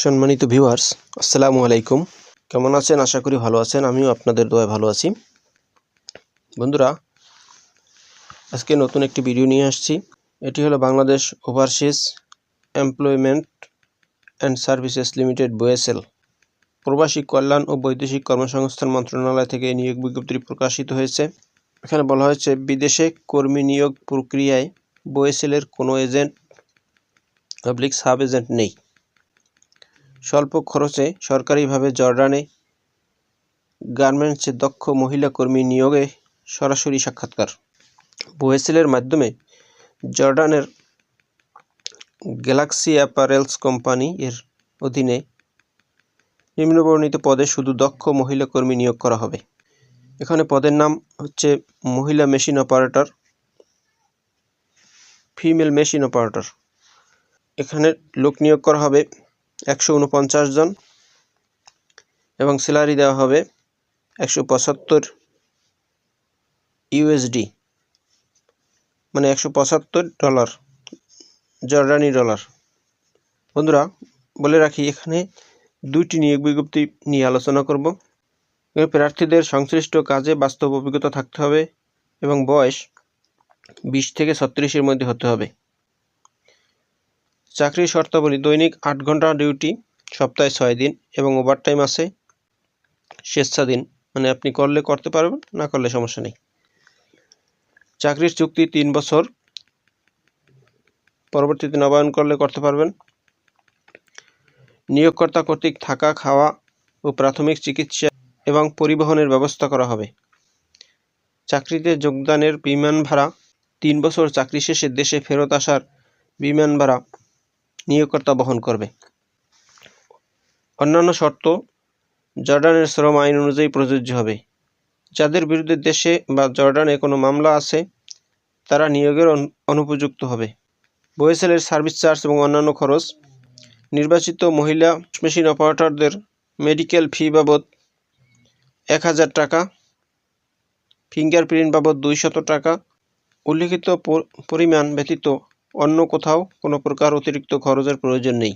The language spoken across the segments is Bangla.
সম্মানিত ভিউয়ার্স আসসালামু আলাইকুম। কেমন আছেন? আশা করি ভালো আছেন। আমিও আপনাদের দোয়ায় ভালো আছি। বন্ধুরা, আজকে নতুন একটি ভিডিও নিয়ে আসছি। এটি হলো Bangladesh overseas employment and services limited BOESL প্রবাসী কল্যাণ ও বৈদেশিক কর্মসংস্থান মন্ত্রণালয় থেকে নিয়োগ বিজ্ঞপ্তি প্রকাশিত হয়েছে। এখানে বলা হয়েছে, বিদেশে কর্মী নিয়োগ প্রক্রিয়ায় বোয়েসেলের কোনো এজেন্ট পাবলিক সাব এজেন্ট নেই। স্বল্প খরচে সরকারিভাবে জর্ডানে গার্মেন্টসে দক্ষ মহিলা কর্মী নিয়োগে সরাসরি সাক্ষাৎকার। বোয়েসেলের মাধ্যমে জর্ডানের গ্যালাক্সি অ্যাপারেলস কোম্পানি এর অধীনে নিম্নবর্ণিত পদে শুধু দক্ষ মহিলা কর্মী নিয়োগ করা হবে। এখানে পদের নাম হচ্ছে মহিলা machine operator, female machine operator. এখানে লোক নিয়োগ করা হবে একশো উনপঞ্চাশ জন এবং স্যালারি দেওয়া হবে একশো পঁচাত্তর ইউএসডি মানে একশো পঁচাত্তর ডলার, জর্ডানি ডলার। বন্ধুরা, বলে রাখি, এখানে দুইটি নিয়োগ বিজ্ঞপ্তি নিয়ে আলোচনা করব। প্রার্থীদের সংশ্লিষ্ট কাজে বাস্তব অভিজ্ঞতা থাকতে হবে এবং বয়স বিশ থেকে ছত্রিশের মধ্যে হতে হবে। চাকরির শর্তাবলী দৈনিক আট ঘণ্টা ডিউটি, সপ্তাহে ছয় দিন এবং ওভারটাইম আছে স্বেচ্ছাধীন। মানে আপনি করলে করতে পারবেন, না করলে সমস্যা নেই। চাকরির চুক্তি তিন বছর। পরবর্তীতে নবায়ন করলে করতে পারবেন। নিয়োগকর্তা কর্তৃক থাকা, খাওয়া ও প্রাথমিক চিকিৎসা এবং পরিবহনের ব্যবস্থা করা হবে। চাকরিতে যোগদানের বিমান ভাড়া তিন বছর। চাকরি শেষে দেশে ফেরত আসার বিমান ভাড়া নিয়োগকর্তা বহন করবে। অন্যান্য শর্ত, জর্ডানের শ্রম আইন অনুযায়ী প্রযোজ্য হবে। যাদের বিরুদ্ধে দেশে বা জর্ডানে কোনো মামলা আছে, তারা নিয়োগের অনুপযুক্ত হবে। বয়েসেলের সার্ভিস চার্জ এবং অন্যান্য খরচ, নির্বাচিত মহিলা মেশিন অপারেটরদের মেডিকেল ফি বাবদ এক হাজার টাকা, ফিঙ্গারপ্রিন্ট বাবদ দুইশত টাকা, উল্লিখিত পরিমাণ ব্যতীত অন্য কোথাও কোনো প্রকার অতিরিক্ত খরচের প্রয়োজন নেই।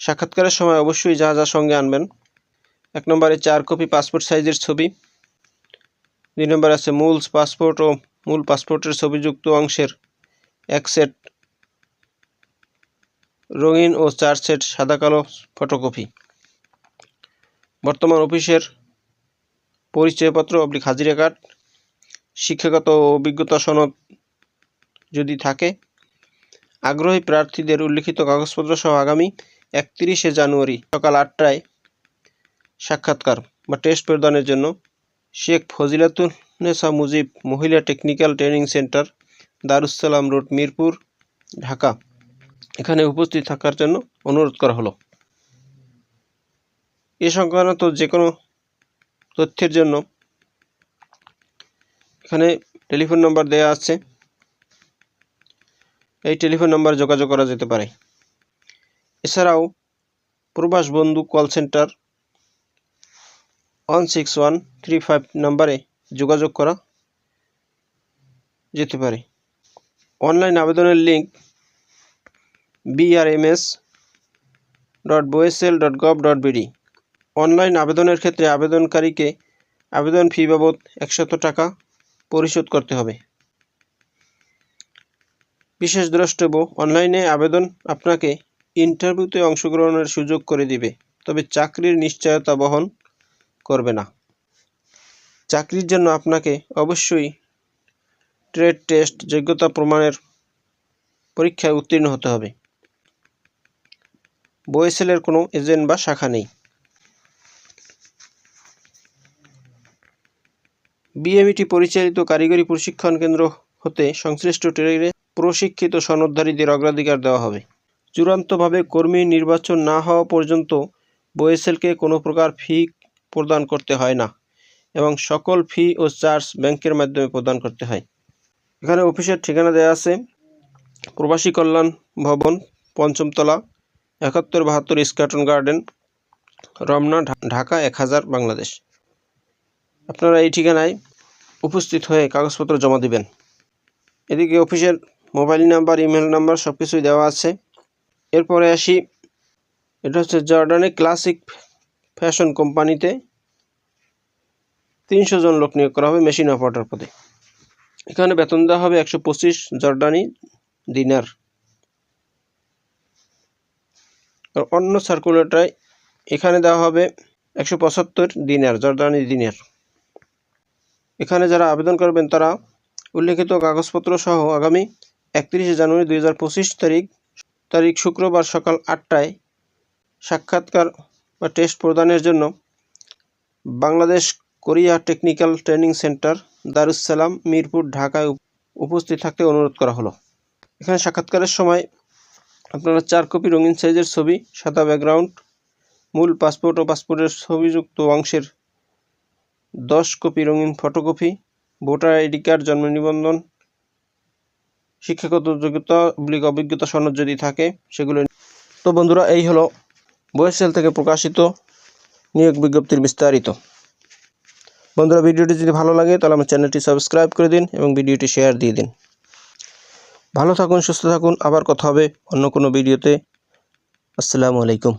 সাক্ষাৎকারের সময় অবশ্যই যা যা সঙ্গে আনবেন। এক নম্বরে চার কপি পাসপোর্ট সাইজের ছবি। দুই নম্বর আছে মূল পাসপোর্ট ও মূল পাসপোর্টের ছবিযুক্ত অংশের এক সেট রঙিন ও চার সেট সাদা কালো ফটোকপি। বর্তমান অফিসের পরিচয়পত্র, অবলিক হাজিরা কার্ড, শিক্ষাগত অভিজ্ঞতা সনদ যদি থাকে আগ্রহী প্রার্থীদের উল্লিখিত কাগজপত্র সহ আগামী একত্রিশে জানুয়ারি সকাল আটটায় সাক্ষাৎকার বা টেস্ট প্রদানের জন্য শেখ ফজিলাতুন্নেসা মুজিব মহিলা technical training centre Darussalam road, Mirpur, Dhaka. এখানে উপস্থিত থাকার জন্য অনুরোধ করা হলো। এ সংক্রান্ত যে কোনো তথ্যের জন্য এখানে টেলিফোন নম্বর দেওয়া আছে। এই টেলিফোন নম্বরে যোগাযোগ করা যেতে পারে। এছাড়াও Probash Bondhu call centre one six one three five নাম্বারে যোগাযোগ করা যেতে পারে। অনলাইন আবেদনের link BRMS dot BOESL dot gov dot BD online আবেদনের ক্ষেত্রে আবেদনকারীকে আবেদন ফি বাবদ একশত টাকা পরিশোধ করতে হবে। বিশেষ দ্রষ্টব্য, অনলাইনে আবেদন আপনাকে ইন্টারভিউতে অংশগ্রহণের সুযোগ করে দিবে, তবে চাকরির নিশ্চয়তা বহন করবে না। চাকরির জন্য আপনাকে অবশ্যই ট্রেড টেস্ট যোগ্যতা প্রমাণের পরীক্ষায় উত্তীর্ণ হতে হবে। বয়েসেলের কোনো এজেন্ট বা শাখা নেই। বিএমইটি পরিচালিত কারিগরি প্রশিক্ষণ কেন্দ্র হতে সংশ্লিষ্ট ট্রেডে প্রশিক্ষিত সনদধারীদের অগ্রাধিকার দেওয়া হবে। চূড়ান্তভাবে কর্মী নির্বাচন না হওয়া পর্যন্ত বয়েসেলকে কোনো প্রকার ফি প্রদান করতে হয় না এবং সকল ফি ও চার্জ ব্যাংকের মাধ্যমে প্রদান করতে হয়। এখানে অফিসের ঠিকানা দেওয়া আছে। প্রবাসী কল্যাণ ভবন, পঞ্চমতলা, একাত্তর বাহাত্তর স্কাটন গার্ডেন, রমনা ঢাকা, এক হাজার, বাংলাদেশ। আপনারা এই ঠিকানায় উপস্থিত হয়ে কাগজপত্র জমা দিবেন। এদিকে অফিসের মোবাইল নাম্বার, ইমেল নাম্বার সব কিছুই দেওয়া আছে। এরপরে আসি, এটা হচ্ছে জর্ডানে ক্লাসিক ফ্যাশন কোম্পানিতে তিনশো জন লোক নিয়োগ করা হবে মেশিন অপারেটর পদে। এখানে বেতন দেওয়া হবে একশো পঁচিশ জর্ডানি দিনার অন্য সার্কুলেটায় এখানে দেওয়া হবে একশো পঁচাত্তর দিনার জর্দানি দিনার এখানে যারা আবেদন করবেন তারা উল্লেখিত কাগজপত্র সহ আগামী একত্রিশে জানুয়ারি দুই হাজার পঁচিশ তারিখ তারিখ শুক্রবার সকাল আটটায় সাক্ষাৎকার বা টেস্ট প্রদানের জন্য Bangladesh Korea technical training centre Darussalam Mirpur, ঢাকায় উপস্থিত থাকতে অনুরোধ করা হলো। এখানে সাক্ষাৎকারের সময় আপনারা চার কপি রঙিন সাইজের ছবি, সাদা ব্যাকগ্রাউন্ড, মূল পাসপোর্ট ও পাসপোর্টের ছবিযুক্ত অংশের দশ কপি রঙিন ফটোকপি, ভোটার আইডি কার্ড, জন্ম নিবন্ধন শিক্ষাগত যোগ্যতা অবলিক অভিজ্ঞতা, সনদ যদি থাকে, সেগুলো তো বন্ধুরা, এই হলো বয়েসেল থেকে প্রকাশিত নিয়োগ বিজ্ঞপ্তির বিস্তারিত। বন্ধুরা, ভিডিওটি যদি ভালো লাগে, তাহলে আমার চ্যানেলটি সাবস্ক্রাইব করে দিন এবং ভিডিওটি শেয়ার দিয়ে দিন। ভালো থাকুন, সুস্থ থাকুন। আবার কথা হবে অন্য কোনো ভিডিওতে। আসসালামু আলাইকুম।